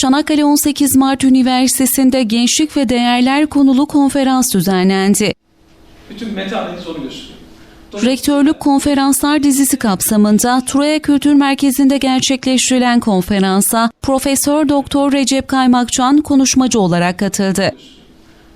Çanakkale 18 Mart Üniversitesi'nde Gençlik ve Değerler konulu konferans düzenlendi. Bütün meta analiz onu gösteriyor. Rektörlük Konferanslar dizisi kapsamında Troya Kültür Merkezi'nde gerçekleştirilen konferansa Profesör Doktor Recep Kaymakçan konuşmacı olarak katıldı.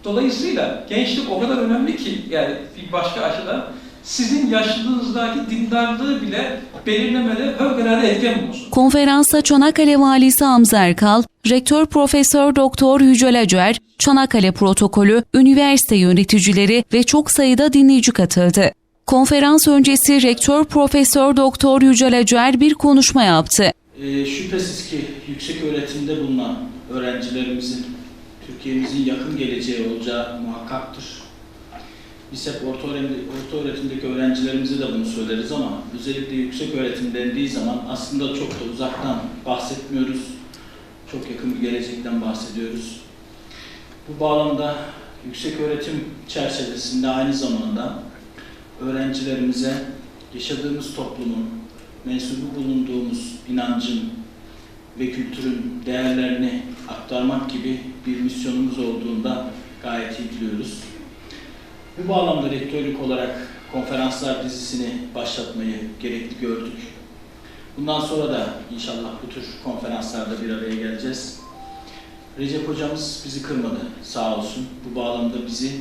Dolayısıyla gençlik o kadar önemli ki yani bir başka açıdan sizin yaşlılığınızdaki dindarlığı bile belirlemede fevkalade etken bulunsun. Konferansa Çanakkale Valisi Hamza Erkal, Rektör Profesör Doktor Yücel Acer, Çanakkale Protokolü, üniversite yöneticileri ve çok sayıda dinleyici katıldı. Konferans öncesi Rektör Profesör Doktor Yücel Acer bir konuşma yaptı. Ee, şüphesiz ki yüksek öğretimde bulunan öğrencilerimizin Türkiye'mizin yakın geleceği olacağı muhakkaktır. Biz hep orta, öğretim, orta öğretimdeki öğrencilerimize de bunu söyleriz ama özellikle yüksek öğretim dendiği zaman aslında çok da uzaktan bahsetmiyoruz. Çok yakın bir gelecekten bahsediyoruz. Bu bağlamda yüksek öğretim çerçevesinde aynı zamanda öğrencilerimize yaşadığımız toplumun, mensubu bulunduğumuz inancın ve kültürün değerlerini aktarmak gibi bir misyonumuz olduğunda gayet iyi biliyoruz. Bu bağlamda rektörlük olarak konferanslar dizisini başlatmayı gerekli gördük. Bundan sonra da inşallah bu tür konferanslarda bir araya geleceğiz. Recep hocamız bizi kırmadı sağ olsun. Bu bağlamda bizi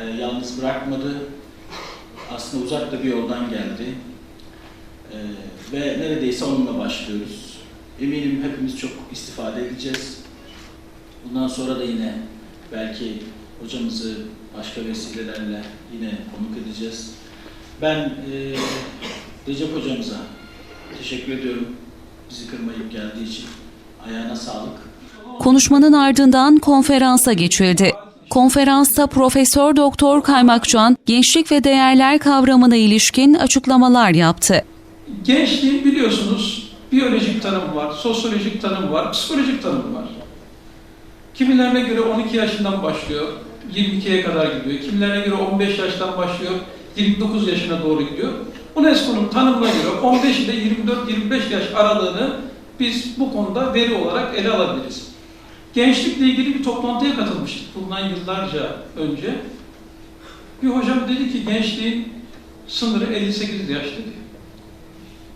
e, yalnız bırakmadı. Aslında uzak da bir yoldan geldi. Ee, ve neredeyse onunla başlıyoruz. Eminim hepimiz çok istifade edeceğiz. Bundan sonra da yine belki hocamızı başka vesilelerle yine konuk edeceğiz. Ben e, Recep hocamıza teşekkür ediyorum. Bizi kırmayıp geldiği için. Ayağına sağlık. Konuşmanın ardından konferansa geçildi. Konferansta Profesör Doktor Kaymakçan, gençlik ve değerler kavramına ilişkin açıklamalar yaptı. Gençliğin biliyorsunuz biyolojik tanımı var, sosyolojik tanımı var, psikolojik tanımı var. Kimilerine göre 12 yaşından başlıyor, 22'ye kadar gidiyor. Kimilerine göre 15 yaştan başlıyor, 29 yaşına doğru gidiyor. UNESCO'nun tanımına göre 15 ile 24-25 yaş aralığını biz bu konuda veri olarak ele alabiliriz. Gençlikle ilgili bir toplantıya katılmıştık bundan yıllarca önce. Bir hocam dedi ki gençliğin sınırı 58 yaş dedi.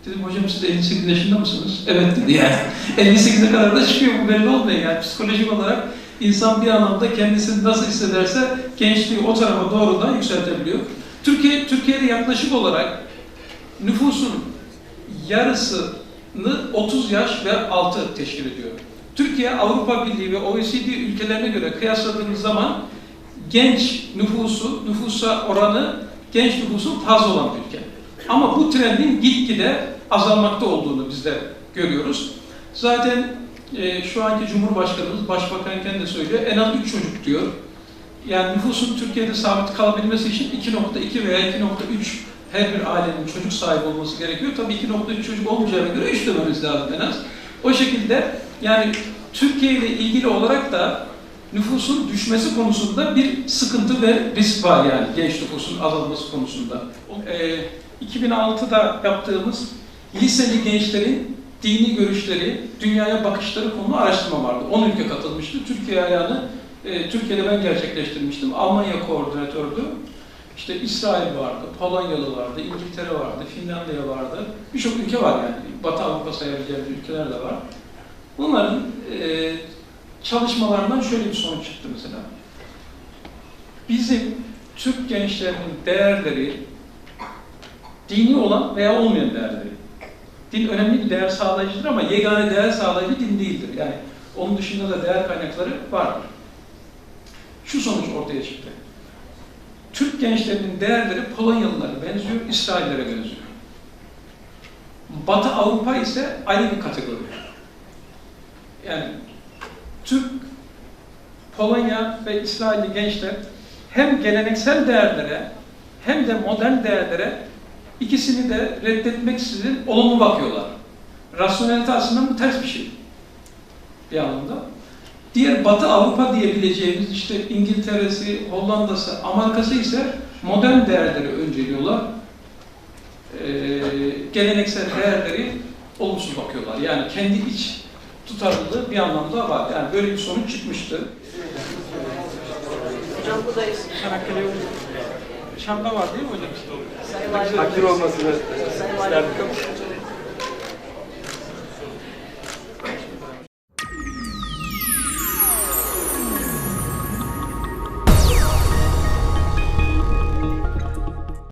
Dedim hocam siz 58 yaşında mısınız? Evet dedi yani. 58'e kadar da çıkıyor bu belli olmuyor yani. Psikolojik olarak insan bir anlamda kendisini nasıl hissederse gençliği o tarafa doğrudan yükseltebiliyor. Türkiye, Türkiye'de yaklaşık olarak nüfusun yarısını 30 yaş ve altı teşkil ediyor. Türkiye Avrupa Birliği ve OECD ülkelerine göre kıyasladığımız zaman genç nüfusu, nüfusa oranı genç nüfusun fazla olan bir ülke. Ama bu trendin gitgide azalmakta olduğunu biz de görüyoruz. Zaten e, şu anki Cumhurbaşkanımız Başbakanken de söylüyor, en az 3 çocuk diyor. Yani nüfusun Türkiye'de sabit kalabilmesi için 2.2 veya 2.3 her bir ailenin çocuk sahibi olması gerekiyor. Tabii 2.3 çocuk olmayacağına göre 3 dememiz lazım en az. O şekilde yani Türkiye ile ilgili olarak da nüfusun düşmesi konusunda bir sıkıntı ve risk var yani genç nüfusun azalması konusunda. Ee, 2006'da yaptığımız liseli gençlerin dini görüşleri, dünyaya bakışları konulu araştırma vardı. 10 ülke katılmıştı. Türkiye ayağını e, Türkiye'de ben gerçekleştirmiştim. Almanya koordinatördü. İşte İsrail vardı, Polonyalı vardı, İngiltere vardı, Finlandiya vardı. Birçok ülke var yani. Batı Avrupa sayabileceğimiz ülkeler de var. Bunların e, çalışmalarından şöyle bir sonuç çıktı mesela. Bizim Türk gençlerinin değerleri dini olan veya olmayan değerleri. Din önemli bir değer sağlayıcıdır ama yegane değer sağlayıcı din değildir. Yani onun dışında da değer kaynakları vardır. Şu sonuç ortaya çıktı. Türk gençlerinin değerleri Polonyalılara benziyor, İsraillere benziyor. Batı Avrupa ise ayrı bir kategori. Yani Türk, Polonya ve İsrailli gençler hem geleneksel değerlere hem de modern değerlere ikisini de reddetmeksizin olumlu bakıyorlar. Rasyonelite açısından bu ters bir şey. Bir anlamda. Diğer Batı Avrupa diyebileceğimiz işte İngiltere'si, Hollanda'sı, Amerika'sı ise modern değerleri önceliyorlar. Ee, geleneksel değerleri olumsuz bakıyorlar. Yani kendi iç tutarlılığı bir anlamda var. Yani böyle bir sonuç çıkmıştı. Hocam buradayız. Çanakkale Şam'da var değil mi hocam? Takdir olmasını ama